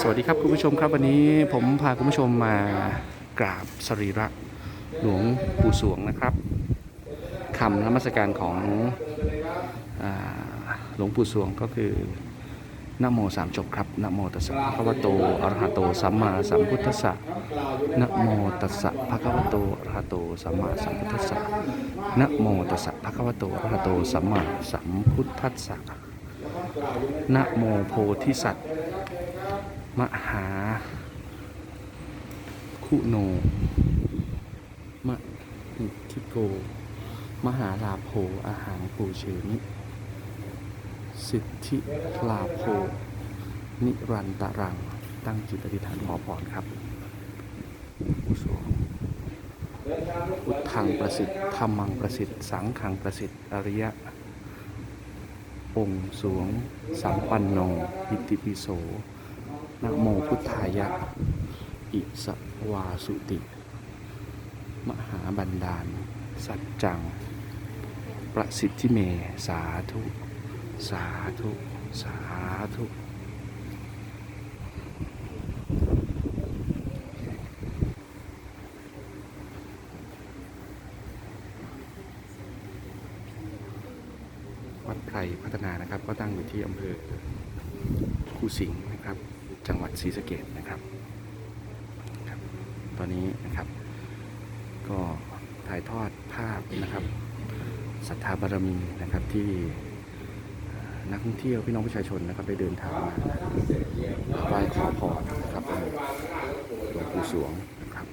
สวัสดีครับคุณผู้ชมครับวันนี้ผมพาคุณผู้ชมมากราบสรีระหลวงปู่สวงนะครับคำนมัสการของอหลวงปู่สวงก็คือนโมสามจบครับนโมตัสสะภะคะวะโตอะระหะโตสัมมาสัมพุทธัสสะนโมตัสสะภะคะวะโตอะระหะโตสัมมาสัมพุทธัสสะนโมตัสสะภะคะวะโตอะระหะโตสัมมาสัมพุทธัสสะนะโมโพธิสัตว์ มหา คุโน มะหิทิโก มหาลาโภอาหารปูเชนิ สิทธิลาโภนิรันตรัง ตั้งจิตอธิษฐานขอพรครับอุโสพุทธังประสิทธิ์ธรรมังประสิทธิ์ สังฆังประสิทธิ์ อริยะ องค์สวง สัมปันโนอิติปิโส นะโมพุทธายะ อิสวาสุติ มหาบันดาล สัจจัง ประสิทธิเม สาธุ สาธุ สาธุวัดไพรพัฒนานะครับ ก็ตั้งอยู่ที่อำเภอคูสิงห์นะครับ จังหวัดศรีสะเกดนะครับครับ ตอนนี้นะครับ ก็ถ่ายทอดภาพนะครับศรัทธาบารมีนะครับที่นักท่องเที่ยวพี่น้องประชาชนนะครับได้เดินทางมาไหว้ขอพรนะครับหลวงปู่สวงนะครับ